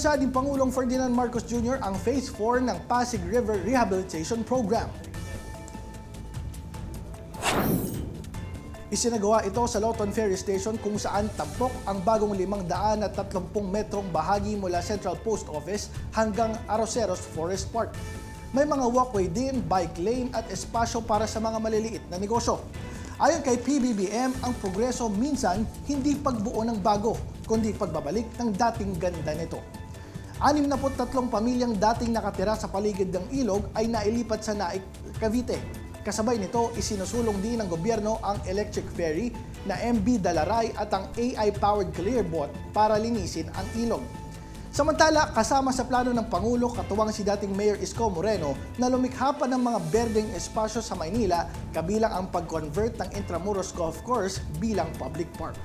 Inutusan ni Pangulong Ferdinand Marcos Jr. ang Phase 4 ng Pasig River Rehabilitation Program. Isinagawa ito sa Lawton Ferry Station kung saan tampok ang bagong 530 metrong bahagi mula Central Post Office hanggang Aroseros Forest Park. May mga walkway din, bike lane at espasyo para sa mga maliliit na negosyo. Ayon kay PBBM, ang progreso minsan hindi pagbuo ng bago, kundi pagbabalik ng dating ganda nito. 63 pamilyang dating nakatira sa paligid ng ilog ay nailipat sa Naik, Cavite. Kasabay nito, isinusulong din ng gobyerno ang electric ferry na MB Dalaray at ang AI-powered Clearbot para linisin ang ilog. Samantala, kasama sa plano ng Pangulo katuwang si dating Mayor Isko Moreno na lumikha pa ng mga berdeng espasyo sa Maynila kabilang ang pag-convert ng Intramuros Golf Course bilang public park.